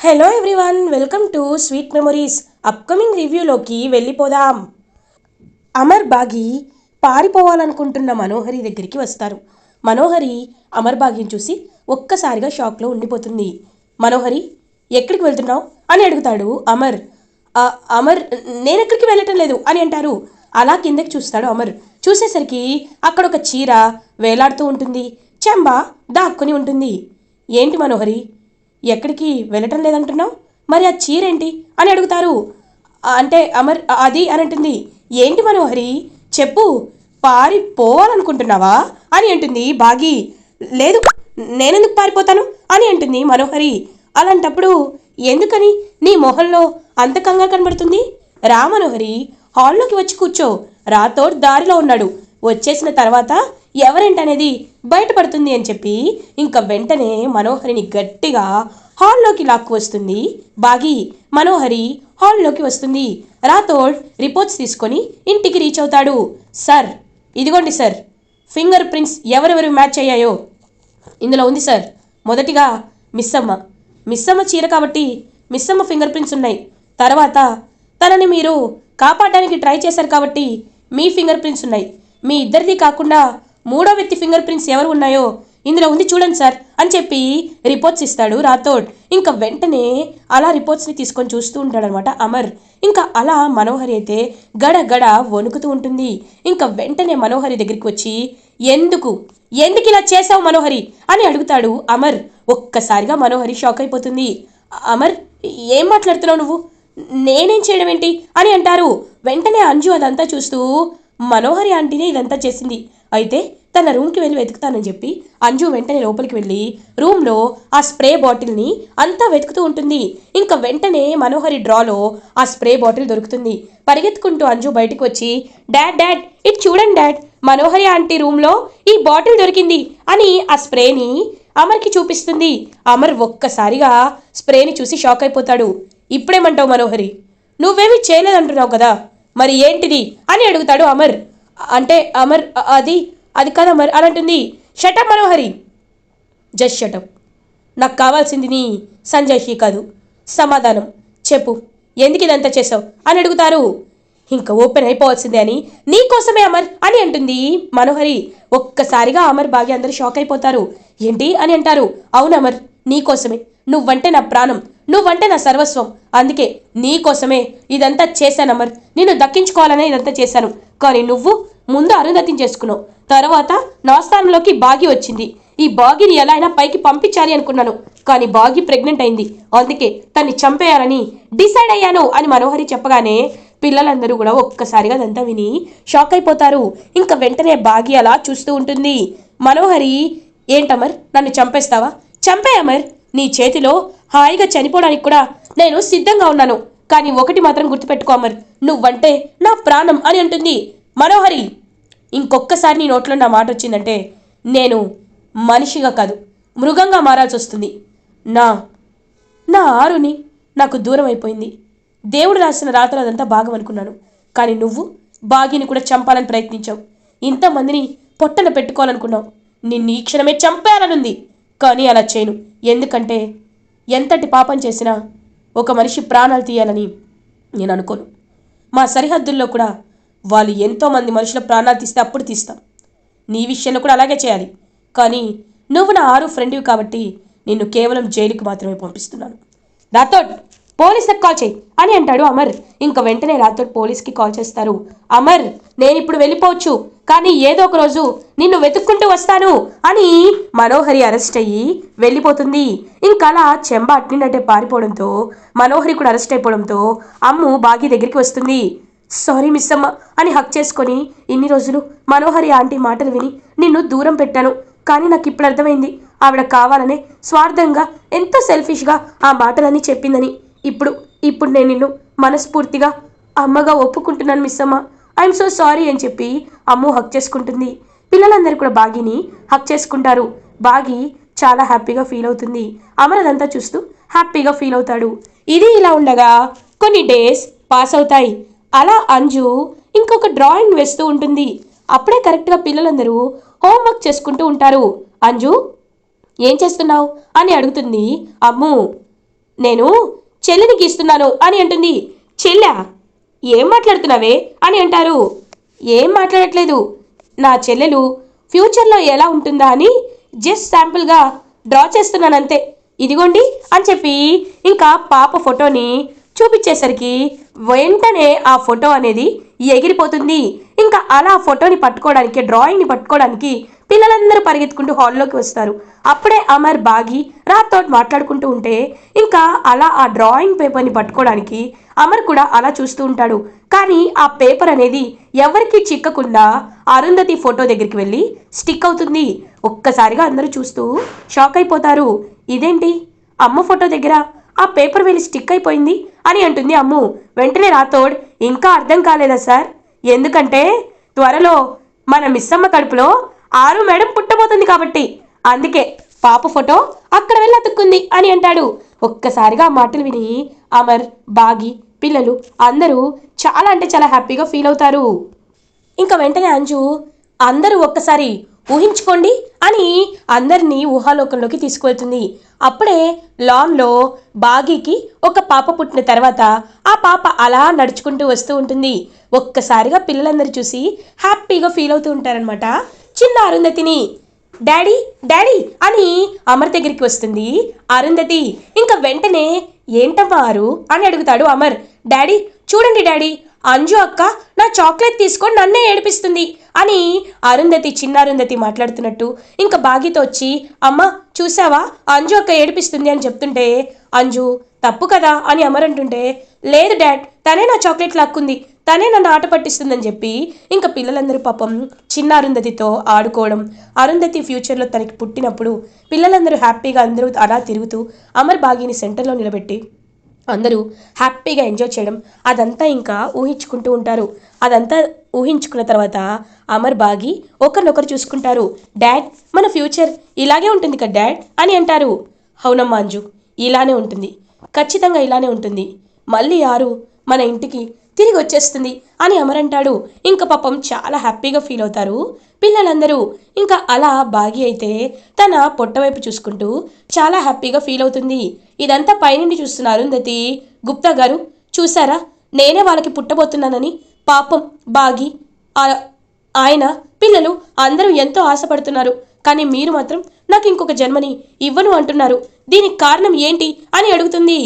Hello everyone welcome to sweet memories upcoming రివ్యూలోకి వెళ్ళిపోదాం. అమర్ బాగి పారిపోవాలనుకుంటున్న మనోహరి దగ్గరికి వస్తారు. మనోహరి అమర్ బాగిని చూసి ఒక్కసారిగా షాక్లో ఉండిపోతుంది. మనోహరి ఎక్కడికి వెళ్తున్నావు? అని అడుగుతాడు అమర్. అమర్ నేను ఎక్కడికి వెళ్ళటం లేదు అని అంటారు. అలా కిందకి చూస్తాడు అమర్. చూసేసరికి అక్కడ ఒక చీర వేలాడుతూ ఉంటుంది. చెంబ దాక్కుని ఉంటుంది. ఏంటి మనోహరి ఎక్కడికి వెళ్ళటం లేదంటున్నావు? మరి ఆ చీరేంటి? అని అడుగుతారు. అంటే అమర్ అది అని అంటుంది. ఏంటి మనోహరి? చెప్పు. పారిపోవాలనుకుంటున్నావా? అని అంటుంది బాగి. లేదు నేనెందుకు పారిపోతాను? అని అంటుంది మనోహరి. అలాంటప్పుడు ఎందుకని నీ మొహంలో అంత కంగారు కనబడుతుంది? రా మనోహరి హాల్లోకి వచ్చి కూర్చో. రాతోడ్ దారిలో ఉన్నాడు. వచ్చేసిన తర్వాత ఎవరేంటనేది బయటపడుతుంది అని చెప్పి ఇంకా వెంటనే మనోహరిని గట్టిగా హాల్లోకి లాక్కు వస్తుంది. బాగి మనోహరి హాల్లోకి వస్తుంది. రాథోడ్ రిపోర్ట్స్ తీసుకొని ఇంటికి రీచ్ అవుతాడు. సార్ ఇదిగోండి సార్ ఫింగర్ ప్రింట్స్ ఎవరెవరు మ్యాచ్ అయ్యాయో. ఇందులో ఉంది సార్ మొదటిగా మిస్సమ్మ. మిస్సమ్మ చీర కాబట్టి మిస్సమ్మ ఫింగర్ ప్రింట్స్ ఉన్నాయి. తర్వాత తనని మీరు కాపాడడానికి ట్రై చేశారు కాబట్టి మీ ఫింగర్ ప్రింట్స్ ఉన్నాయి. మీ ఇద్దరిది కాకుండా మూడో వ్యక్తి ఫింగర్ ప్రింట్స్ ఎవరు ఉన్నాయో ఇందులో ఉంది చూడండి సార్ అని చెప్పి రిపోర్ట్స్ ఇస్తాడు రాథోడ్. ఇంకా వెంటనే అలా రిపోర్ట్స్ని తీసుకొని చూస్తూ ఉంటాడనమాట అమర్. ఇంకా అలా మనోహరి అయితే గడ గడ వణుకుతూ ఉంటుంది. ఇంకా వెంటనే మనోహరి దగ్గరికి వచ్చి ఎందుకు? ఎందుకు ఇలా చేసావు మనోహరి? అని అడుగుతాడు అమర్. ఒక్కసారిగా మనోహరి షాక్ అయిపోతుంది. అమర్ ఏం మాట్లాడుతున్నావు నువ్వు? నేనేం చేయడం ఏంటి? అని అంటారు. వెంటనే అంజు అదంతా చూస్తూ మనోహరి ఆంటీనే ఇదంతా చేసింది. అయితే తన రూమ్కి వెళ్ళి వెతుకుతానని చెప్పి అంజు వెంటనే లోపలికి వెళ్ళి రూమ్లో ఆ స్ప్రే బాటిల్ని అంతా వెతుకుతూ ఉంటుంది. ఇంకా వెంటనే మనోహరి డ్రాలో ఆ స్ప్రే బాటిల్ దొరుకుతుంది. పరిగెత్తుకుంటూ అంజు బయటకు వచ్చి డాడ్ డాడ్ ఇటు చూడండి డాడ్ మనోహరి ఆంటీ రూమ్లో ఈ బాటిల్ దొరికింది అని ఆ స్ప్రేని అమర్కి చూపిస్తుంది. అమర్ ఒక్కసారిగా స్ప్రేని చూసి షాక్ అయిపోతాడు. ఇప్పుడేమంటావు మనోహరి? నువ్వేమీ చేయలేదంటున్నావు కదా? మరి ఏంటిది? అని అడుగుతాడు అమర్. అంటే అమర్ అది అది కదా మరి అని అంటుంది. షటప్ మనోహరి. జస్ట్ షటప్ నాకు కావాల్సింది నీ సంజయ్కి కాదు. సమాధానం. చెప్పు. ఎందుకు ఇదంతా చేసావు? అని అడుగుతారు. ఇంకా ఓపెన్ అయిపోవాల్సిందే అని. నీకోసమే అమర్ అని అంటుంది మనోహరి. ఒక్కసారిగా అమర్ బాగా అందరూ షాక్ అయిపోతారు. ఏంటి? అని అంటారు. అవును అమర్ నీకోసమే నువ్వంటే నా ప్రాణం. నువ్వంటే నా సర్వస్వం. అందుకే నీకోసమే ఇదంతా చేశాను అమర్. నిన్ను దక్కించుకోవాలనే ఇదంతా చేశాను. కానీ నువ్వు ముందు అరుంధతిని చేసుకున్నావు. తర్వాత నా స్థానంలోకి బాగి వచ్చింది. ఈ బాగిని ఎలా అయినా పైకి పంపించాలి అనుకున్నాను. కానీ బాగి ప్రెగ్నెంట్ అయింది. అందుకే తన్ని చంపేయాలని డిసైడ్ అయ్యాను అని మనోహరి చెప్పగానే పిల్లలందరూ కూడా ఒక్కసారిగా అదంతా విని షాక్ అయిపోతారు. ఇంకా వెంటనే బాగి అలా చూస్తూ ఉంటుంది. మనోహరి ఏంటమర్? నన్ను చంపేస్తావా? చంపే అమర్. నీ చేతిలో హాయిగా చనిపోవడానికి కూడా నేను సిద్ధంగా ఉన్నాను. కానీ ఒకటి మాత్రం గుర్తుపెట్టుకో అమర్. నువ్వంటే నా ప్రాణం అని అంటుంది మనోహరి. ఇంకొక్కసారి నీ నోట్లో నా మాట వచ్చిందంటే నేను మనిషిగా కాదు మృగంగా మారాల్సి వస్తుంది. నా నా ఆరుని నాకు దూరం అయిపోయింది. దేవుడు రాసిన రాతలు అదంతా భాగం అనుకున్నాను. కానీ నువ్వు బాగిని కూడా చంపాలని ప్రయత్నించావు. ఇంతమందిని పొట్టన పెట్టుకోవాలనుకున్నావు. నిన్ను ఈ క్షణమే చంపేయాలనుంది. కానీ అలా చేయను. ఎందుకంటే ఎంతటి పాపం చేసినా ఒక మనిషి ప్రాణాలు తీయాలని నేను అనుకోను. మా సరిహద్దుల్లో కూడా వాళ్ళు ఎంతోమంది మనుషుల ప్రాణాలు తీస్తే అప్పుడు తీస్తాం. నీ విషయంలో కూడా అలాగే చేయాలి. కానీ నువ్వు నా ఆరు ఫ్రెండ్వి కాబట్టి నిన్ను కేవలం జైలుకి మాత్రమే పంపిస్తున్నాను. రాథోడ్ పోలీసులకు కాల్ చేయి అని అంటాడు అమర్. ఇంకా వెంటనే రాథోడ్ పోలీస్కి కాల్ చేస్తారు. అమర్ నేను ఇప్పుడు వెళ్ళిపోవచ్చు కానీ ఏదో ఒక రోజు నిన్ను వెతుక్కుంటూ వస్తాను అని మనోహరి అరెస్ట్ అయ్యి వెళ్ళిపోతుంది. ఇంకా అలా చెంబ అట్నినట్టే పారిపోవడంతో మనోహరి కూడా అరెస్ట్ అయిపోవడంతో అమ్ము బాగి దగ్గరికి వస్తుంది. సారీ మిస్ అమ్మ అని హక్ చేసుకొని ఇన్ని రోజులు మనోహరి ఆంటీ మాటలు విని నిన్ను దూరం పెట్టాను కానీ నాకు ఇప్పుడు అర్థమైంది. ఆవిడ కావాలనే స్వార్థంగా ఎంతో సెల్ఫిష్గా ఆ మాటలన్నీ చెప్పిందని. ఇప్పుడు ఇప్పుడు నేను నిన్ను మనస్ఫూర్తిగా అమ్మగా ఒప్పుకుంటున్నాను మిస్ అమ్మ ఐఎమ్ సో సారీ అని చెప్పి అమ్ము హక్ చేసుకుంటుంది. పిల్లలందరూ కూడా బాగిని హక్ చేసుకుంటారు. బాగి చాలా హ్యాపీగా ఫీల్ అవుతుంది. అమరదంతా చూస్తూ హ్యాపీగా ఫీల్ అవుతాడు. ఇది ఇలా ఉండగా కొన్ని డేస్ పాస్ అవుతాయి. అలా అంజు ఇంకొక డ్రాయింగ్ వేస్తూ ఉంటుంది. అప్పుడే కరెక్ట్గా పిల్లలందరూ హోంవర్క్ చేసుకుంటూ ఉంటారు. అంజు ఏం చేస్తున్నావు? అని అడుగుతుంది అమ్ము. నేను చెల్లిని గీస్తున్నాను అని అంటుంది. చెల్లా ఏం మాట్లాడుతున్నావే అని అంటారు. ఏం మాట్లాడట్లేదు. నా చెల్లెలు ఫ్యూచర్లో ఎలా ఉంటుందా అని జస్ట్ శాంపుల్గా డ్రా చేస్తున్నాను అంతే ఇదిగోండి అని చెప్పి ఇంకా పాప ఫోటోని చూపించేసరికి వెంటనే ఆ ఫోటో అనేది ఎగిరిపోతుంది. ఇంకా అలా ఆ ఫోటోని పట్టుకోవడానికి డ్రాయింగ్ని పట్టుకోవడానికి పిల్లలందరూ పరిగెత్తుకుంటూ హాల్లోకి వస్తారు. అప్పుడే అమర్ బాగి రాతో మాట్లాడుకుంటూ ఉంటే ఇంకా అలా ఆ డ్రాయింగ్ పేపర్ని పట్టుకోవడానికి అమర్ కూడా అలా చూస్తూ ఉంటాడు. కానీ ఆ పేపర్ అనేది ఎవరికి చిక్కకుండా అరుంధతి ఫోటో దగ్గరికి వెళ్ళి స్టిక్ అవుతుంది. ఒక్కసారిగా అందరూ చూస్తూ షాక్ అయిపోతారు. ఇదేంటి? అమ్మ ఫోటో దగ్గర ఆ పేపర్ వెళ్ళి స్టిక్ అయిపోయింది అని అంటుంది అమ్ము. వెంటనే రాథోడ్ ఇంకా అర్థం కాలేదా సార్? ఎందుకంటే త్వరలో మన మిస్సమ్మ కడుపులో ఆరు మేడం పుట్టబోతుంది కాబట్టి. అందుకే పాప ఫోటో అక్కడ వెళ్ళి అతుక్కుంది అని అంటాడు. ఒక్కసారిగా ఆ మాటలు విని అమర్ బాగి పిల్లలు అందరూ చాలా అంటే చాలా హ్యాపీగా ఫీల్ అవుతారు. ఇంకా వెంటనే అంజు అందరూ ఒక్కసారి ఊహించుకోండి అని అందరినీ ఊహాలోకంలోకి తీసుకువెళ్తుంది. అప్పుడే లాన్లో బాగీకి ఒక పాప పుట్టిన తర్వాత ఆ పాప అలా నడుచుకుంటూ వస్తూ ఉంటుంది. ఒక్కసారిగా పిల్లలందరూ చూసి హ్యాపీగా ఫీల్ అవుతూ ఉంటారనమాట చిన్న అరుంధతిని డాడీ డాడీ అని అమర్ దగ్గరికి వస్తుంది. అరుంధతి ఇంకా వెంటనే ఏంటమ్మా ఆరు అని అడుగుతాడు అమర్. డాడీ చూడండి డాడీ అంజు అక్క నా చాక్లెట్ తీసుకొని నన్నే ఏడిపిస్తుంది అని అరుంధతి చిన్న అరుంధతి మాట్లాడుతున్నట్టు ఇంకా బాగితో వచ్చి అమ్మ చూసావా? అంజు అక్క ఏడిపిస్తుంది అని చెప్తుంటే అంజు తప్పు కదా? అని అమర్ అంటుంటే లేదు డాడ్ తనే నా చాక్లెట్ లాక్కుంది తనే నన్ను ఆట పట్టిస్తుందని చెప్పి ఇంకా పిల్లలందరూ పాపం చిన్న అరుంధతితో ఆడుకోవడం. అరుంధతి ఫ్యూచర్లో తనకి పుట్టినప్పుడు పిల్లలందరూ హ్యాపీగా అందరూ అలా తిరుగుతూ అమర్ బాగిని సెంటర్లో నిలబెట్టి అందరూ హ్యాపీగా ఎంజాయ్ చేయడం అదంతా ఇంకా ఊహించుకుంటూ ఉంటారు. అదంతా ఊహించుకున్న తర్వాత అమర్ బాగి ఒకరినొకరు చూసుకుంటారు. డాడ్ మన ఫ్యూచర్ ఇలాగే ఉంటుంది కదా డాడ్? అని అంటారు. అవునమ్మా అంజు ఇలానే ఉంటుంది. ఖచ్చితంగా ఇలానే ఉంటుంది. మళ్ళీ ఆరు మన ఇంటికి తిరిగి వచ్చేస్తుంది అని అమర్ అంటాడు. ఇంకా పాపం చాలా హ్యాపీగా ఫీల్ అవుతారు. పిల్లలందరూ ఇంకా అలా బాగి అయితే తన పొట్టవైపు చూసుకుంటూ చాలా హ్యాపీగా ఫీల్ అవుతుంది. ఇదంతా పైనుండి చూస్తున్న అరుంధతి గుప్తా గారు చూసారా నేనే వాళ్ళకి పుట్టబోతున్నానని పాపం బాగి ఆయన పిల్లలు అందరూ ఎంతో ఆశపడుతున్నారు. కానీ మీరు మాత్రం నాకు ఇంకొక జన్మని ఇవ్వను అంటున్నారు. దీనికి కారణం ఏంటి అని అడుగుతుంది.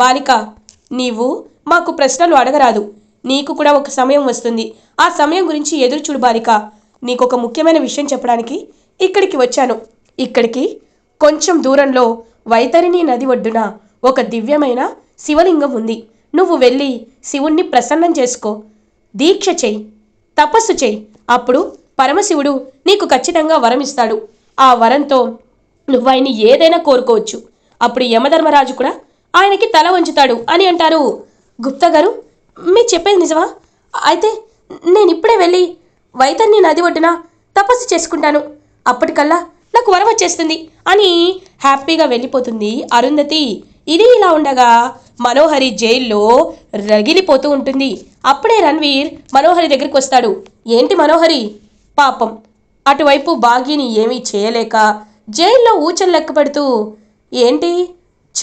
బాలిక నీవు మాకు ప్రశ్నలు అడగరాదు. నీకు కూడా ఒక సమయం వస్తుంది. ఆ సమయం గురించి ఎదురు చూడు బాలిక. నీకు ఒక ముఖ్యమైన విషయం చెప్పడానికి ఇక్కడికి వచ్చాను. ఇక్కడికి కొంచెం దూరంలో వైతరిణి నది ఒడ్డున ఒక దివ్యమైన శివలింగం ఉంది. నువ్వు వెళ్ళి శివుణ్ణి ప్రసన్నం చేసుకో. దీక్ష చెయ్యి తపస్సు చెయ్యి అప్పుడు పరమశివుడు నీకు ఖచ్చితంగా వరం ఇస్తాడు ఆ వరంతో నువ్వు ఆయన్ని ఏదైనా కోరుకోవచ్చు. అప్పుడు యమధర్మరాజు కూడా ఆయనకి తల వంచుతాడు అని అంటారు. గుప్తా గారు మీరు చెప్పేది నిజమా? అయితే నేను ఇప్పుడే వెళ్ళి వైతర్ని నది ఒడ్డున తపస్సు చేసుకుంటాను. అప్పటికల్లా నాకు వరం వచ్చేస్తుంది. అని హ్యాపీగా వెళ్ళిపోతుంది అరుంధతి. ఇది ఇలా ఉండగా మనోహరి జైల్లో రగిలిపోతూ ఉంటుంది. అప్పుడే రణ్వీర్ మనోహరి దగ్గరికి వస్తాడు. ఏంటి మనోహరి? పాపం. అటువైపు బాగీని ఏమీ చేయలేక జైల్లో ఊచలు లెక్క పెడుతూ ఏంటి?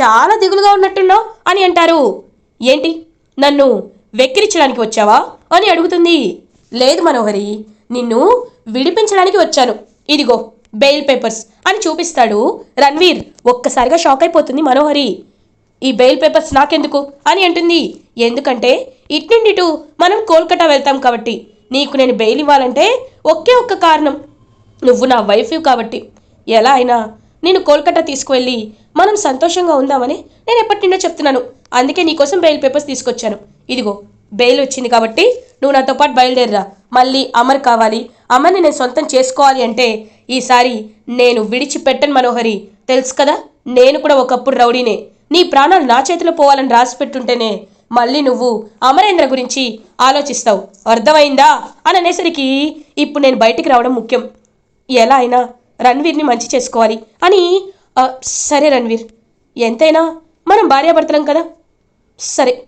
చాలా దిగులుగా ఉన్నట్టున్నావు? అని అంటారు. ఏంటి? నన్ను వెక్కిరించడానికి వచ్చావా? అని అడుగుతుంది. లేదు మనోహరి నిన్ను విడిపించడానికి వచ్చాను. ఇదిగో బెయిల్ పేపర్స్ అని చూపిస్తాడు రణ్వీర్. ఒక్కసారిగా షాక్ అయిపోతుంది మనోహరి. ఈ బెయిల్ పేపర్స్ నాకెందుకు? అని అంటుంది. ఎందుకంటే ఇట్నుండి ఇటు మనం కోల్కతా వెళ్తాం కాబట్టి. నీకు నేను బెయిల్ ఇవ్వాలంటే ఒకే ఒక్క కారణం. నువ్వు నా వైఫ్ కాబట్టి. ఎలా అయినా నేను కోల్కతా తీసుకువెళ్ళి మనం సంతోషంగా ఉందామని నేను ఎప్పటి నుండో చెప్తున్నాను. అందుకే నీకోసం బెయిల్ పేపర్స్ తీసుకొచ్చాను. ఇదిగో బెయిల్ వచ్చింది కాబట్టి నువ్వు నాతో పాటు బయలుదేరిరా. మళ్ళీ అమర్ కావాలి. అమర్ని నేను సొంతం చేసుకోవాలి అంటే ఈసారి నేను విడిచిపెట్టను మనోహరి. తెలుసు కదా నేను కూడా ఒకప్పుడు రౌడీనే. నీ ప్రాణాలు నా చేతిలో పోవాలని రాసి పెట్టుంటేనే మళ్ళీ నువ్వు అమరేంద్ర గురించి ఆలోచిస్తావు. అర్థమైందా? అని అనేసరికి ఇప్పుడు నేను బయటికి రావడం ముఖ్యం. ఎలా అయినా రణ్వీర్ని మంచి చేసుకోవాలి. అని సరే రణ్వీర్. ఎంతైనా మనం భార్యాభర్తలం కదా? సరే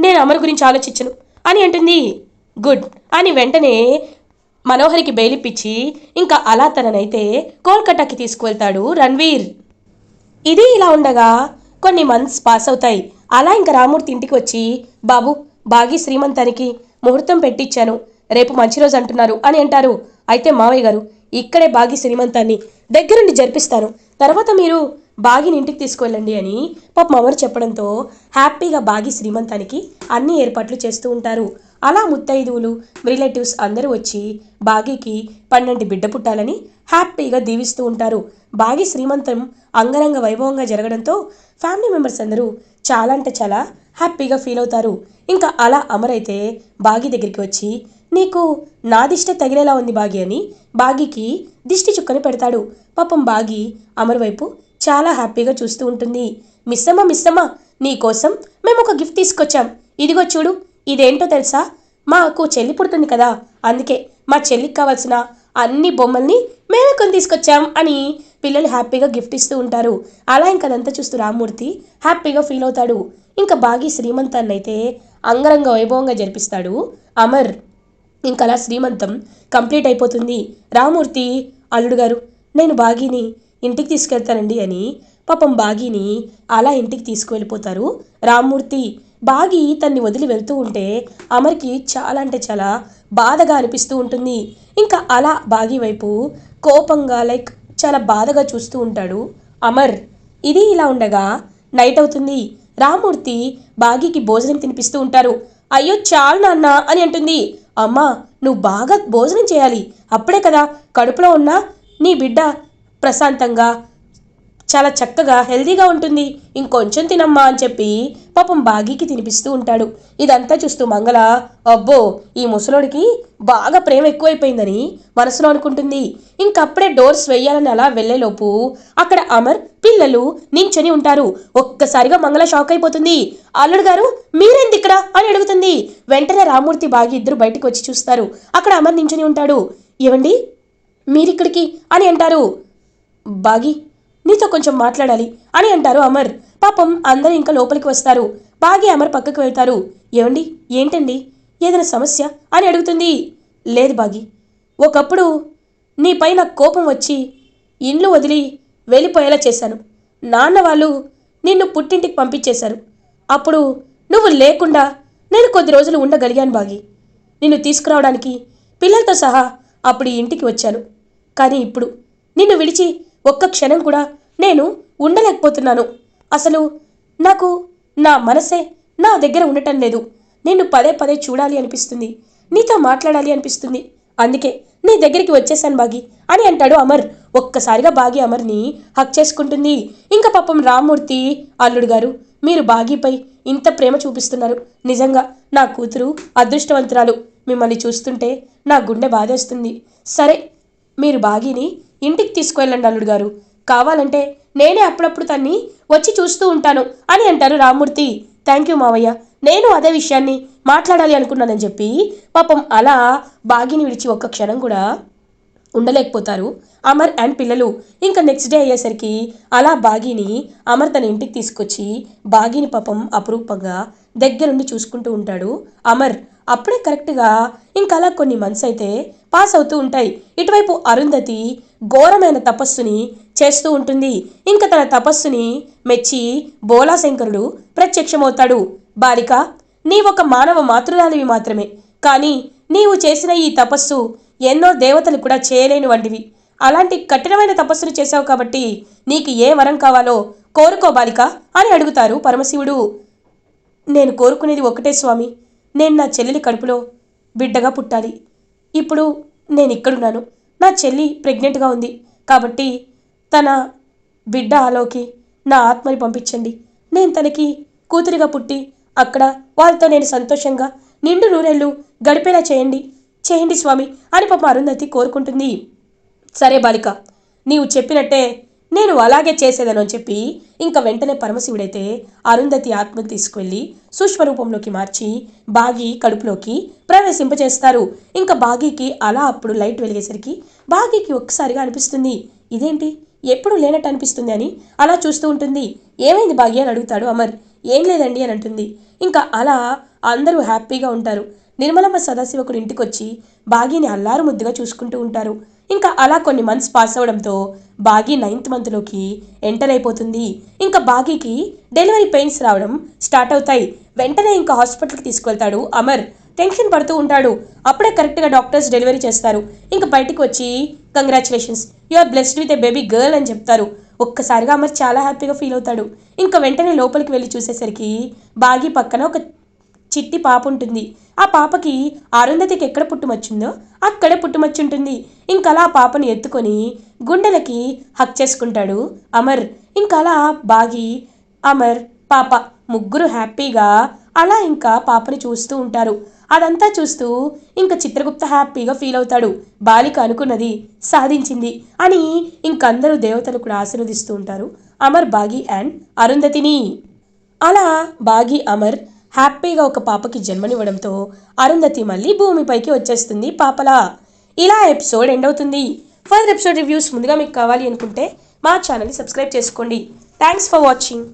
నేను అమర్ గురించి ఆలోచించను. అని అంటుంది గుడ్ అని వెంటనే మనోహరికి బెయిలిప్పించి ఇంకా అలా తననైతే కోల్కటాకి తీసుకువెళ్తాడు రణ్వీర్. ఇది ఇలా ఉండగా కొన్ని మంత్స్ పాస్ అవుతాయి. అలా ఇంకా రామూర్తి ఇంటికి వచ్చి బాబు బాగి శ్రీమంతానికి ముహూర్తం పెట్టించాను రేపు మంచి రోజు అంటున్నారు అని అంటారు. అయితే మావయ్య గారు ఇక్కడే బాగి శ్రీమంతాన్ని దగ్గరుండి జరిపిస్తాను. తర్వాత మీరు బాగిని ఇంటికి తీసుకువెళ్ళండి అని పాప అమర్ చెప్పడంతో హ్యాపీగా బాగి శ్రీమంతానికి అన్ని ఏర్పాట్లు చేస్తూ ఉంటారు. అలా ముత్తైదువులు రిలేటివ్స్ అందరూ వచ్చి బాగీకి పన్నెండు బిడ్డ పుట్టాలని హ్యాపీగా దీవిస్తూ ఉంటారు. బాగి శ్రీమంతం అంగరంగ వైభవంగా జరగడంతో ఫ్యామిలీ మెంబర్స్ అందరూ చాలా అంటే చాలా హ్యాపీగా ఫీల్ అవుతారు. ఇంకా అలా అమరైతే బాగి దగ్గరికి వచ్చి నీకు నా దిష్టి తగిలేలా ఉంది బాగి అని బాగికి దిష్టి చుక్కని పెడతాడు. పాపం బాగి అమర్ వైపు చాలా హ్యాపీగా చూస్తూ ఉంటుంది. మిస్సమ్మ మిస్సమ్మ నీకోసం మేము ఒక గిఫ్ట్ తీసుకొచ్చాం. ఇదిగో చూడు ఇదేంటో తెలుసా? మాకు చెల్లి పుడుతుంది కదా. అందుకే మా చెల్లికి కావాల్సిన అన్ని బొమ్మల్ని మేమే కొని తీసుకొచ్చాం అని పిల్లలు హ్యాపీగా గిఫ్ట్ ఇస్తూ ఉంటారు. అలా ఇంకా అదంతా చూస్తూ రామ్మూర్తి హ్యాపీగా ఫీల్ అవుతాడు. ఇంకా బాగి శ్రీమంతాన్ని అయితే అంగరంగ వైభవంగా జరిపిస్తాడు. అమర్ ఇంకా అలా శ్రీమంతం కంప్లీట్ అయిపోతుంది. రామూర్తి అల్లుడు గారు నేను బాగీని ఇంటికి తీసుకెళ్తానండి అని పాపం బాగీని అలా ఇంటికి తీసుకువెళ్ళిపోతారు. రామ్మూర్తి బాగి తన్ని వదిలి వెళ్తూ ఉంటే అమర్కి చాలా అంటే చాలా బాధగా అనిపిస్తూ ఉంటుంది. ఇంకా అలా బాగి వైపు కోపంగా లైక్ చాలా బాధగా చూస్తూ ఉంటాడు అమర్. ఇది ఇలా ఉండగా నైట్ అవుతుంది. రామూర్తి బాగీకి భోజనం తినిపిస్తూ ఉంటారు. అయ్యో చాలు నాన్న అని అంటుంది. అమ్మా నువ్వు బాగా భోజనం చేయాలి. అప్పుడే కదా కడుపులో ఉన్న నీ బిడ్డ ప్రశాంతంగా చాలా చక్కగా హెల్దీగా ఉంటుంది. ఇంకొంచెం తినమ్మా అని చెప్పి పాపం బాగీకి తినిపిస్తూ ఉంటాడు. ఇదంతా చూస్తూ మంగళ అబ్బో ఈ ముసలోడికి బాగా ప్రేమ ఎక్కువైపోయిందని మనసులో అనుకుంటుంది. ఇంకప్పుడే డోర్స్ వెయ్యాలని అలా వెళ్ళేలోపు అక్కడ అమర్ పిల్లలు నించొని ఉంటారు. ఒక్కసారిగా మంగళ షాక్ అయిపోతుంది. అల్లుడు గారు మీరేంది ఇక్కడ? అని అడుగుతుంది. వెంటనే రామూర్తి బాగి ఇద్దరు బయటికి వచ్చి చూస్తారు. అక్కడ అమర్ నించొని ఉంటాడు. ఏవండి? మీరిక్కడికి? అని అంటారు. బాగి నీతో కొంచెం మాట్లాడాలి అని అంటారు అమర్. పాపం అందరూ ఇంకా లోపలికి వస్తారు. బాగి అమర్ పక్కకు వెళ్తారు. ఏమండి ఏంటండి? ఏదైనా సమస్య? అని అడుగుతుంది. లేదు బాగి. ఒకప్పుడు నీపై నాకు కోపం వచ్చి ఇండ్లు వదిలి వెళ్ళిపోయేలా చేశాను. నాన్న వాళ్ళు నిన్ను పుట్టింటికి పంపించేశారు. అప్పుడు నువ్వు లేకుండా నేను కొద్ది రోజులు ఉండగలిగాను బాగి. నిన్ను తీసుకురావడానికి పిల్లలతో సహా అప్పుడు ఇంటికి వచ్చాను. కానీ ఇప్పుడు నిన్ను విడిచి ఒక్క క్షణం కూడా నేను ఉండలేకపోతున్నాను. అసలు నాకు నా మనసే నా దగ్గర ఉండటం లేదు. నిన్ను పదే పదే చూడాలి అనిపిస్తుంది. నీతో మాట్లాడాలి అనిపిస్తుంది. అందుకే నీ దగ్గరికి వచ్చేసాను బాగి అని అంటాడు అమర్. ఒక్కసారిగా బాగి అమర్ని హక్ చేసుకుంటుంది. ఇంకా పాపం రామ్మూర్తి అల్లుడు గారు మీరు బాగీపై ఇంత ప్రేమ చూపిస్తున్నారు. నిజంగా నా కూతురు అదృష్టవంతురాలు. మిమ్మల్ని చూస్తుంటే నా గుండె బాధేస్తుంది. సరే మీరు బాగీని ఇంటికి తీసుకువెళ్ళండి అల్లుడు గారు. కావాలంటే నేనే అప్పుడప్పుడు తన్ని వచ్చి చూస్తూ ఉంటాను అని అంటారు రామ్మూర్తి. థ్యాంక్ యూ మావయ్య. నేను అదే విషయాన్ని మాట్లాడాలి అనుకున్నానని చెప్పి పాపం అలా బాగిని విడిచి ఒక్క క్షణం కూడా ఉండలేకపోతారు అమర్ అండ్ పిల్లలు. ఇంకా నెక్స్ట్ డే అయ్యేసరికి అలా బాగిని అమర్ తన ఇంటికి తీసుకొచ్చి బాగిని పాపం అపురూపంగా దగ్గరుండి చూసుకుంటూ ఉంటాడు అమర్. అప్పుడే కరెక్ట్గా ఇంకా అలా కొన్ని మంత్స్ అయితే పాస్ అవుతూ ఉంటాయి. ఇటువైపు అరుంధతి ఘోరమైన తపస్సుని చేస్తూ ఉంటుంది. ఇంకా తన తపస్సుని మెచ్చి బోలాశంకరుడు ప్రత్యక్షమవుతాడు. బాలిక నీ ఒక మానవ మాతృరాలివి మాత్రమే. కానీ నీవు చేసిన ఈ తపస్సు ఎన్నో దేవతలు కూడా చేయలేని వంటివి. అలాంటి కఠినమైన తపస్సులు చేశావు కాబట్టి నీకు ఏ వరం కావాలో కోరుకో బాలిక అని అడుగుతారు పరమశివుడు. నేను కోరుకునేది ఒకటే స్వామి. నేను నా చెల్లెలి కడుపులో బిడ్డగా పుట్టాలి. ఇప్పుడు నేను ఇక్కడున్నాను. నా చెల్లి ప్రెగ్నెంట్గా ఉంది కాబట్టి తన బిడ్డ ఆలోకి నా ఆత్మని పంపించండి. నేను తనకి కూతురిగా పుట్టి అక్కడ వాళ్ళతో నేను సంతోషంగా నిండు నూరెళ్ళు గడిపేలా చేయండి. చేయండి స్వామి అని పాప అరుంధతి కోరుకుంటుంది. సరే బాలిక నీవు చెప్పినట్టే నేను అలాగే చేసేదనని చెప్పి ఇంకా వెంటనే పరమశివుడైతే అరుంధతి ఆత్మను తీసుకువెళ్ళి సూక్ష్మరూపంలోకి మార్చి బాగి కడుపులోకి ప్రవేశింపచేస్తారు. ఇంకా బాగీకి అలా అప్పుడు లైట్ వెలిగేసరికి బాగీకి ఒక్కసారిగా అనిపిస్తుంది ఇదేంటి? ఎప్పుడు లేనట్టు అనిపిస్తుంది అని అలా చూస్తూ ఉంటుంది. ఏమైంది బాగి? అని అడుగుతాడు అమర్. ఏం లేదండి అని అంటుంది. ఇంకా అలా అందరూ హ్యాపీగా ఉంటారు. నిర్మలమ్మ సదాశివకుడు ఇంటికొచ్చి బాగీని అల్లారు ముద్దుగా చూసుకుంటూ ఉంటారు. ఇంకా అలా కొన్ని మంత్స్ పాస్ అవడంతో బాగీ నైన్త్ మంత్లోకి ఎంటర్ అయిపోతుంది. ఇంకా బాగీకి డెలివరీ పెయిన్స్ రావడం స్టార్ట్ అవుతాయి. వెంటనే ఇంకా హాస్పిటల్కి తీసుకెళ్తాడు అమర్. టెన్షన్ పడుతూ ఉంటాడు. అప్పుడే కరెక్ట్గా డాక్టర్స్ డెలివరీ చేస్తారు. ఇంకా బయటికి వచ్చి congratulations you are blessed with a baby girl అని చెప్తారు. ఒక్కసారిగా అమర్ చాలా హ్యాపీగా ఫీల్ అవుతాడు. ఇంకా వెంటనే లోపలికి వెళ్ళి చూసేసరికి బాగి పక్కన ఒక చిట్టి పాప ఉంటుంది. ఆ పాపకి అరుంధతికి ఎక్కడ పుట్టుమచ్చిందో అక్కడే పుట్టుమచ్చుంటుంది. ఉంటుంది ఇంకా అలా ఆ పాపని ఎత్తుకొని గుండెలకి హక్ చేసుకుంటాడు అమర్. ఇంకా అలా బాగి అమర్ పాప ముగ్గురు హ్యాపీగా అలా ఇంకా పాపని చూస్తూ ఉంటారు. అదంతా చూస్తూ ఇంకా చిత్రగుప్త హ్యాపీగా ఫీల్ అవుతాడు. బాలిక అనుకున్నది సాధించింది అని ఇంకందరూ దేవతలు కూడా ఆశీర్వదిస్తూ ఉంటారు. అమర్ బాగి అండ్ అరుంధతిని. అలా బాగి అమర్ హ్యాపీగా ఒక పాపకి జన్మనివ్వడంతో అరుంధతి మళ్ళీ భూమిపైకి వచ్చేస్తుంది పాపలా. ఇలా ఎపిసోడ్ ఎండ్ అవుతుంది. ఫర్దర్ ఎపిసోడ్ రివ్యూస్ ముందుగా మీకు కావాలి అనుకుంటే మా ఛానల్ని సబ్స్క్రైబ్ చేసుకోండి. Thanks for watching.